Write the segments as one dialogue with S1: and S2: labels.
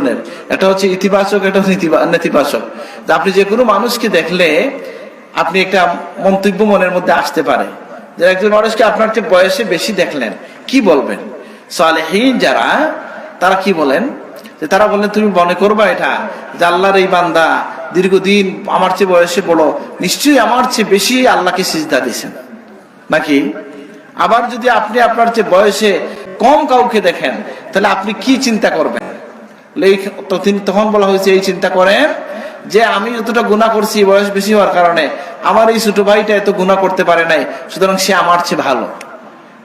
S1: ধরনের একটা হচ্ছে ইতিবাচক একটা হচ্ছে নেতিবাচক। আপনি যে কোনো মানুষকে দেখলে আপনি একটা মন্তব্য মনের মধ্যে আসতে পারে যে একজন মানুষকে আপনার চেয়ে বয়সে বেশি দেখলেন, কি বলবেন? সালেহীন যারা, তারা কি বলেন? যে তারা বললেন, তুমি মনে করবা এটা, যে আল্লাহর এই বান্দা দীর্ঘদিন আমার চেয়ে বয়সে বড়, নিশ্চয়ই আমার চেয়ে বেশি আল্লাহকে সিজদা দিয়েছেন। নাকি? আবার যদি আপনি আপনার চেয়ে বয়সে কম কাউকে দেখেন, তাহলে আপনি কি চিন্তা করবেন? বলে তখন বলা হয়েছে, এই চিন্তা করেন যে আমি যতটা গুণা করছি বয়স বেশি হওয়ার কারণে আমার এই ছোট ভাইটা এত গুণা করতে পারে নাই, সুতরাং সে আমার চেয়ে ভালো।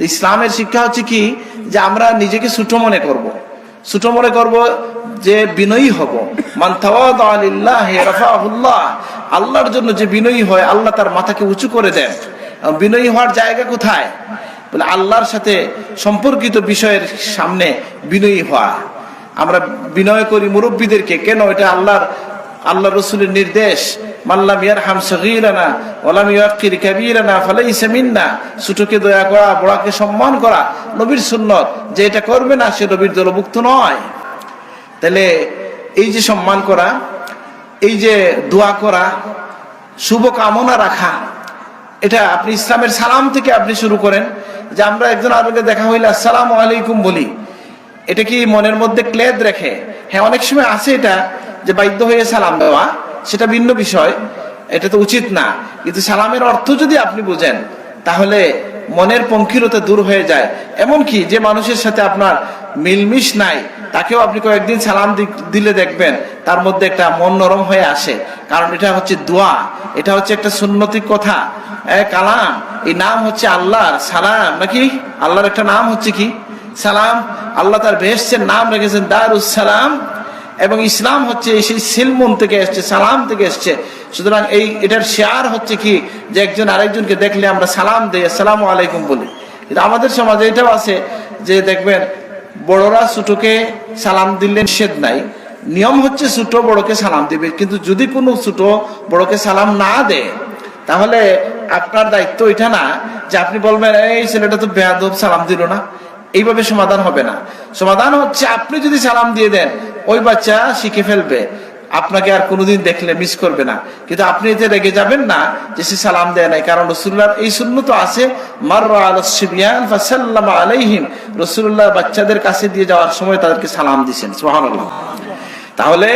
S1: ইসলামের শিক্ষা হচ্ছে কি? যে আমরা নিজেকে ছোট মনে করব। ছোট মনে করব যে বিনয়ী হব। আল্লাহর জন্য যে বিনয়ী হয়, আল্লাহ তার মাথাকে উঁচু করে দেন। বিনয়ী হওয়ার জায়গা কোথায়? বলে আল্লাহর সাথে সম্পর্কিত বিষয়ের সামনে বিনয়ী হওয়া। আমরা বিনয় করি মুরব্বীদেরকে, কেন এটা আল্লাহর আল্লাহ রসুলের নির্দেশ? ছোটকে দয়া করা, বড়াকে সম্মান করা, নবীর সুন্নত। যে এটা করবে না, সে নবীর দলভুক্ত নয়। তাহলে এই যে সম্মান করা, এই যে দোয়া করা শুভ কামনা রাখা, এটা আপনি ইসলামের সালাম থেকে আপনি শুরু করেন যে আমরা একজন আরোগ্য দেখা হইলে আসসালাম আলাইকুম বলি। এটা কি মনের মধ্যে ক্লেদ রেখে? হ্যাঁ অনেক সময় আছে এটা যে বাধ্য হয়ে সালাম দেওয়া, সেটা ভিন্ন বিষয়, এটা তো উচিত না। কিন্তু সালামের অর্থ যদি আপনি বুঝেন, তাহলে মনের পঙ্কিরতা দূর হয়ে যায়। এমন কি যে মানুষের সাথে আপনার মিলমিশ নাই, তাকেও আপনি কয়েকদিন সালাম দিলে দেখবেন, তার মধ্যে একটা মন নরম হয়ে আসে। কারণ এটা হচ্ছে দোয়া, এটা হচ্ছে একটা সুন্নতিক কথা। কালাম, এই নাম হচ্ছে আল্লাহর সালাম, নাকি? আল্লাহর একটা নাম হচ্ছে কি? সালাম আল্লাহ তার বেহেস্টের নাম রেখেছেন দারুস সালাম, এবং ইসলাম হচ্ছে সেই সিলমুন থেকে এসছে, সালাম থেকে এসছে। সুতরাং এই, এটার শেয়ার হচ্ছে কি, যে একজন আরেকজনকে দেখলে আমরা সালাম দিই, আসসালামু আলাইকুম বলি। কিন্তু আমাদের সমাজে এটাও আছে যে দেখবেন, বড়রা ছোটকে সালাম দিলে নিষেধ নাই। নিয়ম হচ্ছে ছোট বড়কে সালাম দিবে, কিন্তু যদি কোনো ছোট বড়কে সালাম না দেয়, তাহলে আপনার দায়িত্ব এটা না যে আপনি বলবেন, এই ছেলেটা তো বেয়াদব, সালাম দিল না। এইভাবে সমাধান হবে না। সমাধান হচ্ছে আপনি যদি সালাম দিয়ে দেন, ওই বাচ্চা শিখে ফেলবে। আপনাকে আর কোনোদিন দেখলে মিস করবে না। কিন্তু আপনি এতে রেগে যাবেন না যে সে সালাম দেয় নাই। কারণ রসুল্লাহর এই শূন্য তো আছে আলাইহিম। রসুল্লাহ বাচ্চাদের কাছে দিয়ে যাওয়ার সময় তাদেরকে সালাম দিয়েছেন। সুবহানাল্লাহ। তাহলে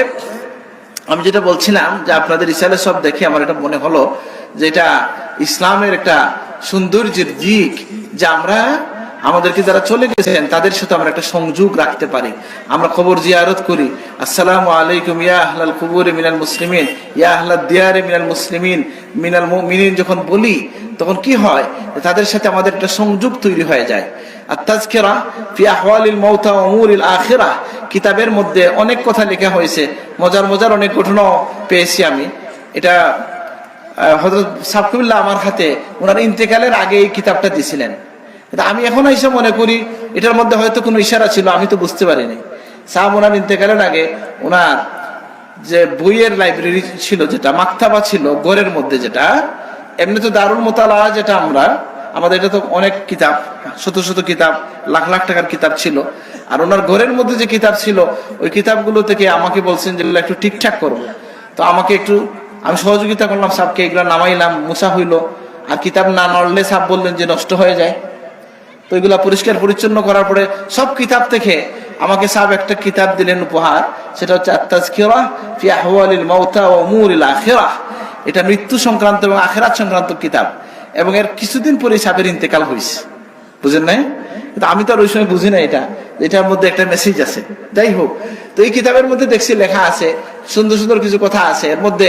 S1: আমি যেটা বলছিলাম যে আপনাদের ইসালে সব দেখে আমার এটা মনে হলো যে এটা ইসলামের একটা সৌন্দর্যের দিক যে আমরা আমাদেরকে যারা চলে গেছেন, তাদের সাথে আমরা একটা সংযোগ রাখতে পারি। আমরা খবর জিয়ারত করি। আসসালামু আলাইকুম, ইয়া আহলাল কুবুরে মিনাল মুসলিমিন, ইয়া আহলাদ দিয়ারে মিনাল মুসলিমিন, মিনাল মুমিনিন যখন বলি, তখন কি হয়? তাদের সাথে আমাদের একটা সংযোগ তৈরি হয়ে যায়। আর তাজকেরা ফি আহওয়ালিল মাউতা ওয়া উমুরিল আখিরাহ কিতাবের মধ্যে অনেক কথা লেখা হয়েছে। মজার মজার অনেক ঘটনাও পেয়েছি আমি। এটা হজরত সাবকুল্লাহ আমার হাতে ওনার ইন্তেকালের আগে এই কিতাবটা দিছিলেন। কিন্তু আমি এখন এসে মনে করি, এটার মধ্যে হয়তো কোনো ইশারা ছিল, আমি তো বুঝতে পারিনি। সাহাব ওনার ইন্তেকালের আগে ওনার যে বইয়ের লাইব্রেরি ছিল, যেটা মাক্তাবা ছিল, ঘরের মধ্যে যেটা, এমনি তো দারুল মোতালা যেটা আমরা, আমাদের এটা তো অনেক কিতাব, শত শত কিতাব, লাখ লাখ টাকার কিতাব ছিল। আর ওনার ঘরের মধ্যে যে কিতাব ছিল, ওই কিতাবগুলো থেকে আমাকে বলছেন যেগুলো একটু ঠিকঠাক করব তো আমাকে একটু, আমি সহযোগিতা করলাম সাবকে এগুলো নামাইলাম মুসা হইল। আর কিতাব না নড়লে সাব বললেন যে নষ্ট হয়ে যায়। তো এগুলা পরিষ্কার পরিচ্ছন্ন করার পরে সব কিতাব থেকে আমাকে সাব একটা কিতাব দিলেন উপহার। সেটা হচ্ছে আত্মাজকিরা ফি আহওয়ালিল মাউতা ওয়া উমুরিল আখিরাহ এটা মৃত্যু সংক্রান্ত এবং আখেরাত সংক্রান্ত কিতাব। এবং এর কিছুদিন পরে সাবের ইন্তেকাল হয়েছে বুঝেন নাই? কিন্তু আমি তো আর ওই সময় বুঝি না এটা। এটার মধ্যে একটা মেসেজ আছে। যাই হোক, তো এই কিতাবের মধ্যে দেখছি লেখা আছে, সুন্দর সুন্দর কিছু কথা আছে। এর মধ্যে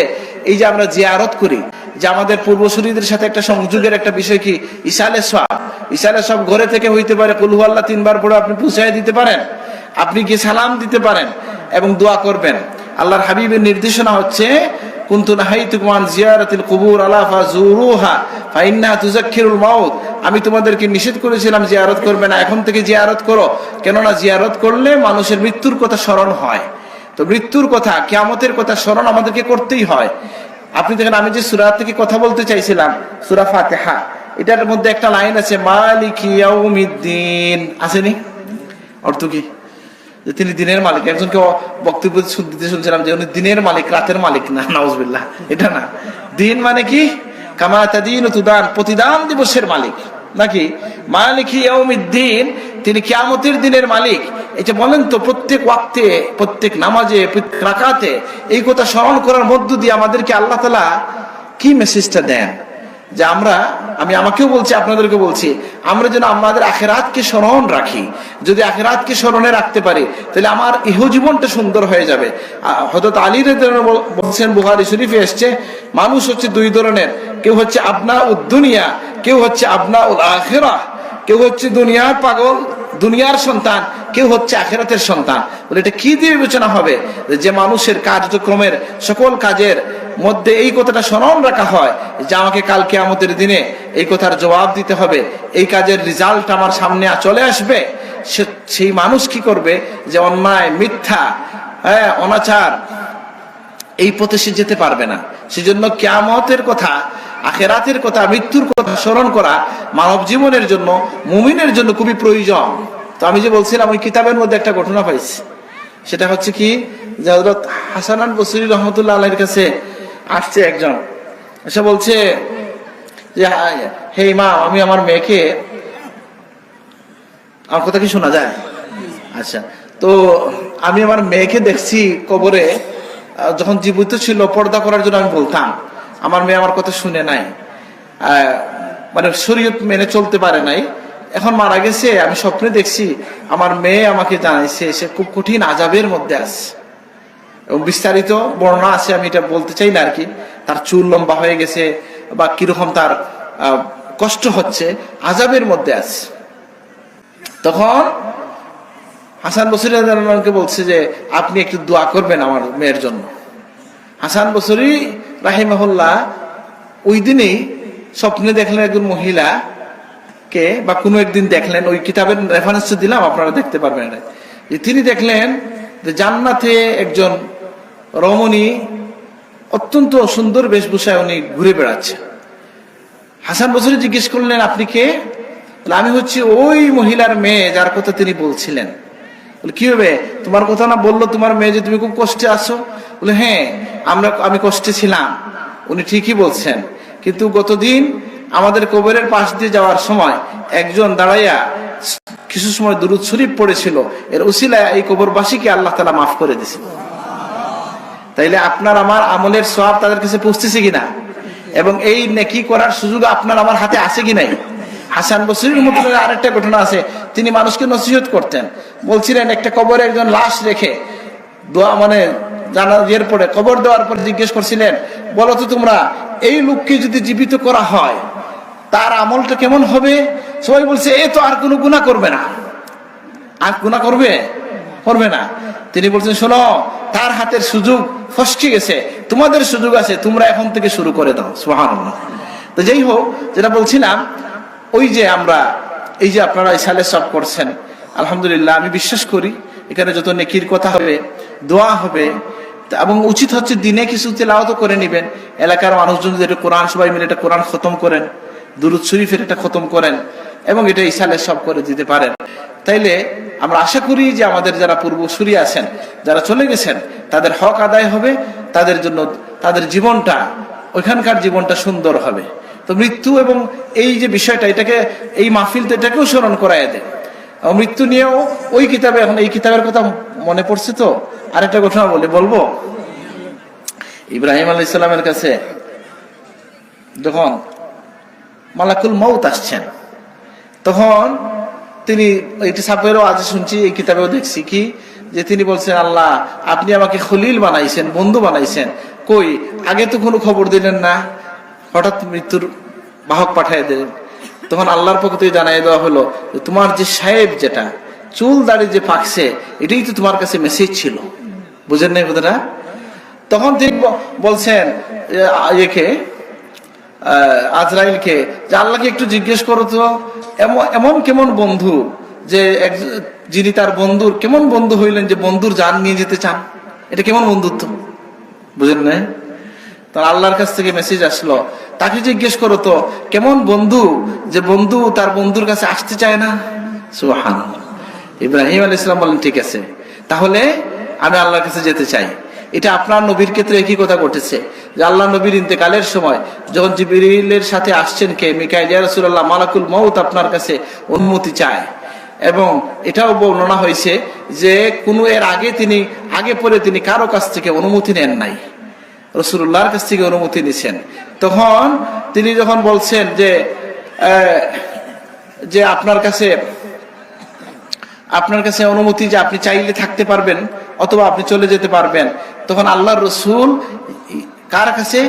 S1: এই যে আমরা জিয়ারত করি, যে আমাদের পূর্বসূরীদের সাথে একটা সংযোগের একটা বিষয় কি? ইসালে সব ইসালে সব ঘরে থেকে হইতে পারে কুলহু তিনবার পড়ে আপনি পুষাই দিতে পারেন, আপনি গিয়ে সালাম দিতে পারেন এবং দোয়া করবেন? আল্লাহর হাবিবের নির্দেশনা হচ্ছে আমি তোমাদেরকে নিষেধ করেছিলাম, জিয়ারত করবে না, এখন থেকে জিয়ারত করো। কেননা জিয়ারত করলে মানুষের মৃত্যুর কথা স্মরণ হয়। তো মৃত্যুর কথা, কিয়ামতের কথা স্মরণ আমাদেরকে করতেই হয়। আপনি দেখেন, আমি যে সুরা থেকে কথা বলতে চাইছিলাম, সুরা ফাতেহা এটার মধ্যে একটা লাইন আছে, মালিক ইয়াউমিদ্দিন। আসেনি? অর্থ কি? যে তিনি দিনের মালিক। একজনকে বক্তব্য দিতে শুনছিলাম যে উনি দিনের মালিক, রাতের মালিক না, নাউজবিল্লাহ। এটা না। দিন মানে কি? কামা তাদিন তুদান, প্রতিদান দিবসের মালিক। নাকি? মালিক দিন তিনি কিয়ামতের দিনের মালিক। এটা বলেন তো, প্রত্যেক ওয়াক্তে, প্রত্যেক নামাজে রাকাতে এই কথা স্মরণ করার মধ্য দিয়ে আমাদেরকে আল্লাহ তালা কি মেসেজটা দেন? যে আমরা, আমি আমাকেও বলছি আপনাদেরকে বলছি, আমরা যেন আমাদের আখেরাতকে স্মরণ রাখি। যদি আখেরাতকে স্মরণে রাখতে পারি, তাহলে আমার ইহ জীবনটা সুন্দর হয়ে যাবে। হয়তো আলী রাদিয়াল্লাহু আনহু বলছেন বুহারি শরীফে এসছে, মানুষ হচ্ছে দুই ধরনের, কেউ হচ্ছে আপনা উদ্দুনিয়া কেউ হচ্ছে আপনা উল আখেরা কেউ হচ্ছে দুনিয়ার পাগল, দুনিয়ার সন্তান কেউ হচ্ছে আখেরাতের সন্তান। বলে এটা কি দিয়ে বিবেচনা হবে? যে মানুষের কার্যক্রমের সকল কাজের মধ্যে এই কথাটা স্মরণ রাখা হয় যে আমাকে কালকে আমাদের দিনে এই কথার জবাব দিতে হবে। এই কাজের রেজাল্ট আমার সামনে চলে আসবে। সেই মানুষ কি করবে? যে অন্যায়, মিথ্যা হ্যাঁ অনাচার, এই পথে সে যেতে পারবে না। সেজন্য কেয়ামতের কথা, আখেরাতের কথা, মৃত্যুর কথা স্মরণ করা মানব জীবনের জন্য, মুমিনের জন্য খুবই প্রয়োজন। তো আমি যে বলছিলাম, ওই কিতাবের মধ্যে একটা ঘটনা পাইছি। সেটা হচ্ছে কি, যে হযরত হাসানান বসরি রহমতুল্লাহ আল্লাহর কাছে আসছে একজন। এসে বলছে যে, হে ইমাম, আমি আমার মেয়েকে, আমার কথা কি শোনা যায়? আচ্ছা তো আমি আমার মেয়েকে দেখছি কবরে, যখন জীবিত ছিল, পর্দা করার জন্য আমি বলতাম, আমার মেয়ে আমার কথা শুনে নাই মানে শরীয়ত মেনে চলতে পারে নাই। এখন মারা গেছে, আমি স্বপ্নে দেখছি, আমার মেয়ে আমাকে জানাইছে, সে খুব কঠিন আজাবের মধ্যে আছে। এবং বিস্তারিত বর্ণনা আছে, আমি এটা বলতে চাই না আর কি তার চুল লম্বা হয়ে গেছে, বা কীরকম তার কষ্ট হচ্ছে আজাবের মধ্যে আছে। তখন হাসান বসরিকে বলছে যে, আপনি একটু দোয়া করবেন আমার মেয়ের জন্য। হাসান বসরি রাহিমাহুল্লাহ, ওই দিনেই স্বপ্নে দেখলেন একজন মহিলা কে বা কোনো একদিন দেখলেন, ওই কিতাবের রেফারেন্স দিলাম, আপনারা দেখতে পারবেন এটা। যে তিনি দেখলেন যে জান্নাতে একজন রমণী, অত্যন্ত সুন্দর বেশভূষায় উনি ঘুরে বেড়াচ্ছে। হাসান বসরি জিজ্ঞেস করলেন, আপনি কে? আমি হচ্ছি ওই মহিলার মেয়ে যার কথা তিনি বলছিলেন। বলে, কি হবে? তোমার কথা না বলল তোমার মেয়ে যে তুমি খুব কষ্টে আছো? বলে হ্যাঁ আমরা, আমি কষ্টে ছিলাম। উনি ঠিকই বলছেন। কিন্তু গতদিন আমাদের কবরের পাশ দিয়ে যাওয়ার সময় একজন দাঁড়াইয়া কিছু সময় দুরুদ শরীফ পড়েছিল। এর উসিলায় এই কবরবাসীকে আল্লাহ তালা মাফ করে দিয়েছে। তাইলে আপনার আমার আমলের সব তাদের কাছে পৌঁছতেছে কিনা? এবং এই নেকি করার সুযোগ আপনার আমার হাতে আছে কি নাই? হাসান বসরির মতো আরেকটা ঘটনা আছে। তিনি মানুষকে নসিহত করতেন। বলছিলেন, একটা কবরে একজন লাশ রেখে দোয়া মানে জানা পরে, কবর দেওয়ার পরে জিজ্ঞেস করছিলেন, বলো তো তোমরা, এই লোককে যদি জীবিত করা হয় তার আমলটা কেমন হবে? সবাই বলছে, এ তো আর কোনো গুণা করবে না। আর গুণা করবে? করবে না। তিনি বলছেন, শোনো, তার হাতের সুযোগ ফসকে গেছে। তোমাদের সুযোগ আছে, তোমরা এখন থেকে শুরু করে দাও। সুহান তো যাই হোক, যেটা বলছিলাম, ওই যে আমরা, এই যে আপনারা ইসালে সব করছেন, আলহামদুলিল্লাহ, আমি বিশ্বাস করি, এখানে যত নেকির কথা হবে, দোয়া হবে, এবং উচিত হচ্ছে দিনে কিছু তেলাওয়াত করে নিবেন। এলাকার মানুষজন যদি কোরআন, সবাই মিলে এটা কোরআন খতম করেন। দুরুদ শরীফের এটা খতম করেন এবং এটা ইসালে সব করে দিতে পারেন। তাইলে আমরা আশা করি যে আমাদের যারা পূর্বসূরি আছেন, যারা চলে গেছেন, তাদের হক আদায় হবে, তাদের জন্য তাদের জীবনটা, ওইখানকার জীবনটা সুন্দর হবে। তো মৃত্যু এবং এই যে বিষয়টা, এটাকে, এই মাহফিল তো এটাকেও স্মরণ করায় দেয়। মৃত্যু নিয়েও ওই কিতাবে, এখন এই কিতাবের কথা মনে পড়ছে তো? আরেকটা ঘটনা বলে, বলব? ইব্রাহিম আলাহ ইসলামের কাছে যখন মালাকুল মৌত আসছেন। তখন তিনি এটি সাপেরও আজ শুনছি এই কিতাবেও দেখছি কি যে তিনি বলছেন আল্লাহ আপনি আমাকে খলিল বানাইছেন বন্ধু বানাইছেন। কই আগে তো কোনো খবর দিলেন না। হঠাৎ মৃত্যুর বাহক পাঠিয়ে দিলেন। তখন আল্লাহর পক্ষ থেকে জানাই দেওয়া হলো তোমার যে সাহেব যেটা চুল দাড়ি যে পাকছে এটাই তো তোমার কাছে মেসেজ ছিল। বুঝেন নাই কথাটা তখন তিনি বলছেন এ, ইয়েকে আহ, আজরাইলকে, যে আল্লাহকে একটু জিজ্ঞেস করো তো, এমন এমন কেমন বন্ধু যে এক- যিনি তার বন্ধুর, কেমন বন্ধু হইলেন যে বন্ধুর জান নিয়ে যেতে চান? এটা কেমন বন্ধুত্ব? বুঝেন না তো আল্লাহর কাছ থেকে মেসেজ আসলো। তাকে জিজ্ঞেস করো তো, কেমন বন্ধু যে বন্ধু তার বন্ধুর কাছে আসতে চায় না? সুহান ইব্রাহিম আল ইসলাম বলেন ঠিক আছে। তাহলে আমি আল্লাহর কাছে যেতে চাই। এটা আপনার নবীর ক্ষেত্রে একই কথা ঘটেছে। যে আল্লাহ নবীর ইন্তেকালের সময় যখন জিবিরিলের সাথে আসছেন কে? মিকাইল রাসুল্লাহ মালাকুল মৌত আপনার কাছে অনুমতি চায়। এবং এটাও বর্ণনা হয়েছে যে কোনো এর আগে তিনি, আগে পরে তিনি কারও কাছ থেকে অনুমতি নেন নাই। রসুল্লাহর কাছ থেকে অনুমতি নিছেন। তখন তিনি যখন বলছেন যে যে আপনার কাছে আপনার কাছে অনুমতি যে আপনি চাইলে থাকতে পারবেন অথবা আপনি চলে যেতে পারবেন। তখন আল্লাহ রসুল কার কাছে?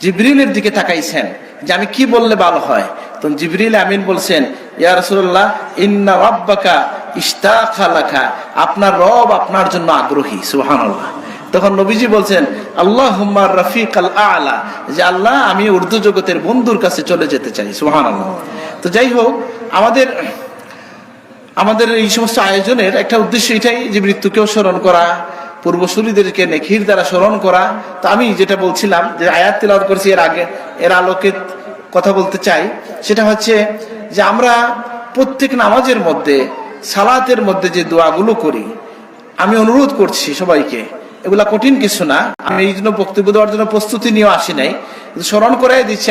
S1: জিবরিলের দিকে তাকাইছেন যে আমি কি বললে ভালো হয়? তখন জিবরিল আমিন বলছেন, ইয়া রসুল্লাহ ইন্না রব্বাকা ইস্তাখালাকা আপনার রব আপনার জন্য আগ্রহী, সুবহানাল্লাহ। তখন নবীজি বলছেন আল্লাহ হুম্মার রফিক আল। আলা যে আল্লাহ, আমি উর্দু জগতের বন্ধুর কাছে চলে যেতে চাই সুহান আল্লাহ তো যাই হোক, আমাদের আমাদের এই সমস্ত আয়োজনের একটা উদ্দেশ্য এটাই যে মৃত্যুকেও স্মরণ করা, পূর্বসূরীদেরকে নেখির দ্বারা স্মরণ করা। তো আমি যেটা বলছিলাম যে আয়াত তিলাওয়াত করছি এর আগে, এর আলোকে কথা বলতে চাই। সেটা হচ্ছে যে আমরা প্রত্যেক নামাজের মধ্যে, সালাতের মধ্যে যে দোয়াগুলো করি, আমি অনুরোধ করছি সবাইকে, এগুলা কঠিন কিছু না। আমি এই জন্য বক্তব্য দেওয়ার জন্য প্রস্তুতি নিয়েও আসি নাই। স্মরণ করাই দিচ্ছি